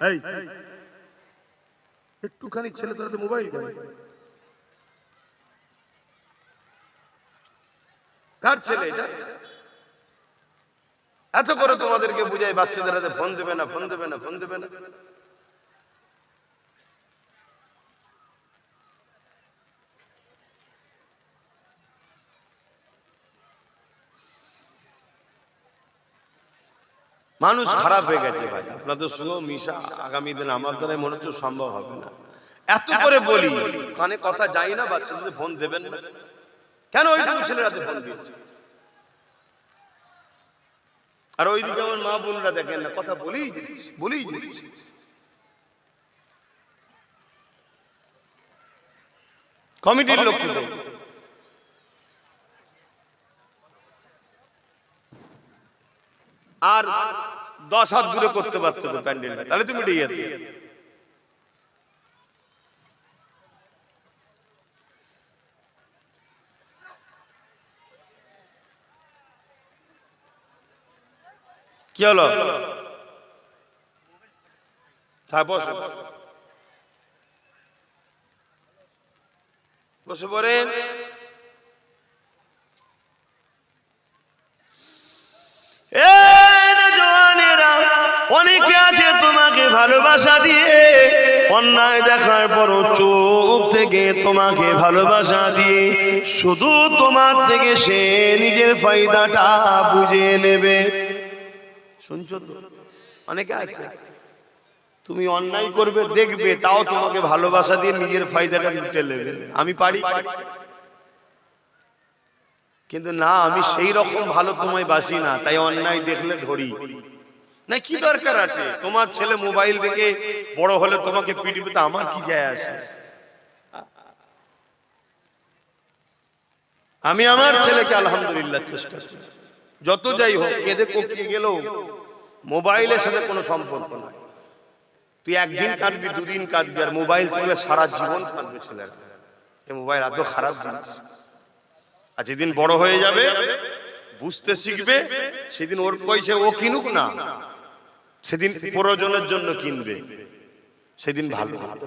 এই, একটুখানি ছেলে তোর মোবাইল কেন? কার ছেলে এটা? এত করে তোমাদেরকে বুঝাই, বাচ্চাদের ফোন দেবে না ফোন দেবে না ফোন দেবে না। মানুষ খারাপ হয়ে গেছে ভাই। আপনাদের সঙ্গেও মিশা আগামী দিন আমার দ্বারা মনে হচ্ছে সম্ভব হবে না। এত করে বলি কানে কথা যাই না বাচ্চাদের ফোন দেবেন না। কেন ওইটুকু ছেলেরা ফোন দিয়েছে আর ওইদিকে আমার মা বোনরা দেখেন না কথা বলেই যাচ্ছে বলেই যাচ্ছে। কমিটির লোক আর দশ হাত দূরে করতে পারছ তো প্যান্ডেলটা তাহলে তুমি উঠে যেতে কি হলো? হ্যাঁ বসে। বসে পড়েন এই না জওয়ানেরা, অনেকে আছে তোমাকে ভালোবাসা দিয়ে, অন্যায় দেখার পরও চোখ থেকে তোমাকে ভালোবাসা দিয়ে, শুধু তোমার থেকে সে নিজের ফায়দাটা বুঝে নেবে। শুনছো তো? অনেকে আছে। তুমি অন্যায় করবে, দেখবে, তাও তোমাকে ভালোবাসা দিয়ে নিজের ফায়দাটা লুটে নেবে। আমি পারি। কিন্তু না, আমি সেই রকম ভালো তোমায় বাসি না, তাই অন্যায় দেখলে ধরি। না, কি দরকার আছে? তোমার ছেলে মোবাইল দেখে বড় হলে তোমাকে পিটিবে তো আমার কি যায় আসে? আমি আমার ছেলেকে আলহামদুলিল্লাহ চেষ্টা করি। যত যাই হোক, কেঁদে কোকিয়ে গেলেও মোবাইলের সাথে কোনো সম্পর্ক নাই। তুই একদিন কাঁদবি, দুদিন কাঁদবি, আর মোবাইল থাকলে সারা জীবন কাঁদবে ছেলেরা। এই মোবাইল এত খারাপ জিনিস। আর যেদিন বড় হয়ে যাবে, বুঝতে শিখবে, সেদিন ওর পয়সা ও কিনুক না। সেদিন প্রয়োজনের জন্য কিনবে। সেদিন ভালো হবে।